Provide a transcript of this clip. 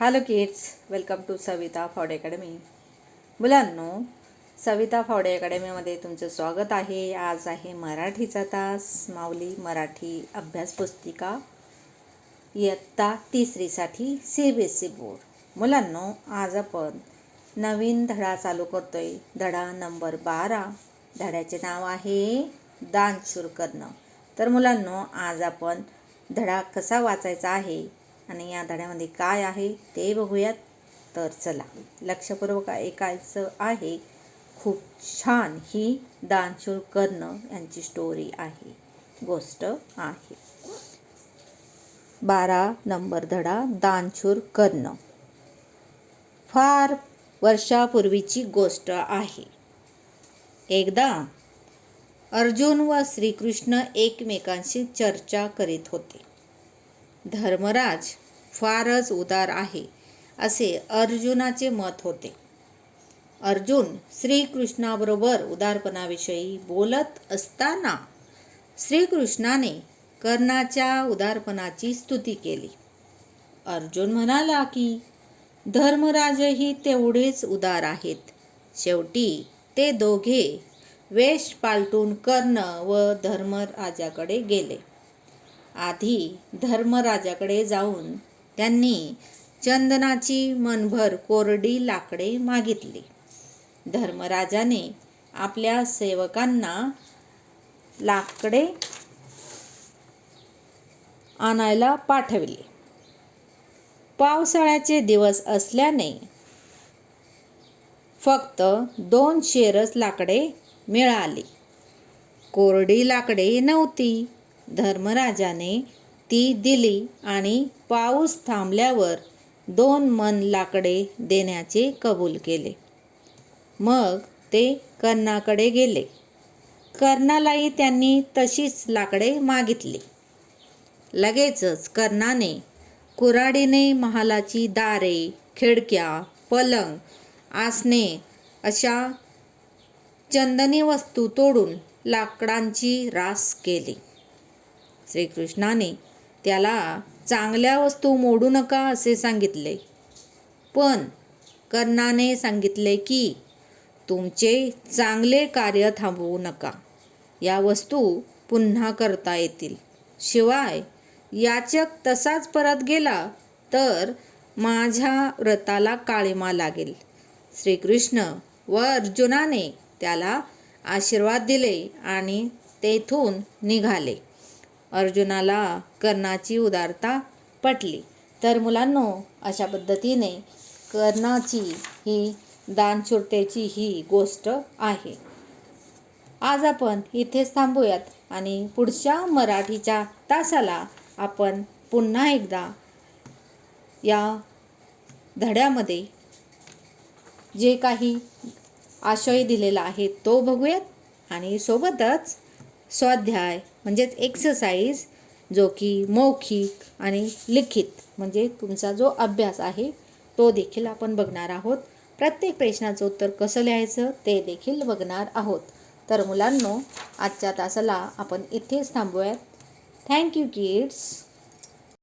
Hello kids welcome to Savita Phawade academy मुलांनो सविता फावडे अकॅडमीमध्ये तुमचं स्वागत आहे. आज आहे मराठीचा तास. माऊली मराठी अभ्यास पुस्तिका इयत्ता तिसरीसाठी C B S C board मुलांनो आज आपण नवीन धडा चालू करतोय. धडा नंबर बारा. धड्याचे नाव आहे दानशूर करणं. तर मुलांनो आज आपण धडा कसा वाचायचा आहे? आणि या धड्यामध्ये काय आहे ते बघूयात. तर चला लक्षपूर्वक ऐकायचं आहे. खूप छान ही दानशूर कर्ण यांची स्टोरी आहे. गोष्ट आहे. बारा नंबर धडा दानशूर कर्ण फार वर्षापूर्वीची गोष्ट आहे. एकदा अर्जुन व श्रीकृष्ण एकमेकांशी चर्चा करीत होते. धर्मराज फारच उदार आहे असे अर्जुनाचे मत होते. अर्जुन श्रीकृष्णाबरोबर उदारपणाविषयी बोलत असताना श्रीकृष्णाने कर्णाच्या उदारपणाची स्तुती केली. अर्जुन म्हणाला की धर्मराजही तेवढेच उदार आहेत. शेवटी ते दोघे वेश पालटून कर्ण व धर्मराजाकडे गेले. आधी धर्मराजाकडे जाऊन त्यांनी चंदनाची मनभर कोरडी लाकडे मागितली. धर्मराजाने आपल्या सेवकांना लाकडे आणायला पाठविले. पावसाळ्याचे दिवस असल्याने फक्त दोन शेरच लाकडे मिळाली. कोरडी लाकडे नव्हती. धर्मराजाने ती दिली आणि पाऊस थांबल्यावर दोन मन लाकडे देण्याचे कबूल केले. मग ते कर्णाकडे गेले. कर्णालाही त्यांनी तशीच लाकडे मागितली. लगेचच कर्णाने कुऱ्हाडीने महालाची दारे खिडक्या पलंग आसने अशा चंदनी वस्तू तोडून लाकडांची रास केली. श्रीकृष्णाने त्याला चांगल्या वस्तू मोडू नका असे सांगितले. पण कर्णाने सांगितले की तुमचे चांगले कार्य थांबवू नका. या वस्तू पुन्हा करता येतील. शिवाय याचक तसाच परत गेला तर माझ्या व्रताला काळीमा लागेल. श्रीकृष्ण व अर्जुनाने त्याला आशीर्वाद दिले आणि तेथून निघाले. अर्जुनाला कर्णाची उदारता पटली. तर मुलांनो अशा पद्धतीने कर्णाची ही दानशूरतेची ही गोष्ट आहे. आज आपण इथेच थांबूयात आणि पुढच्या मराठीच्या तासाला आपण पुन्हा एकदा या धड्यामध्ये जे काही आशय दिलेला आहे तो बघूयात आणि सोबतच स्वाध्याय म्हणजेच एक्सरसाइज जो की मौखिक आणि लिखित म्हणजे तुमचा जो अभ्यास आहे तो देखील आपण बघणार आहोत. प्रत्येक प्रश्नाचं उत्तर कसं लिहायचं ते देखील बघणार आहोत. तर मुलांनो आजच्या तासाला आपण इथेच थांबूयात. Thank you kids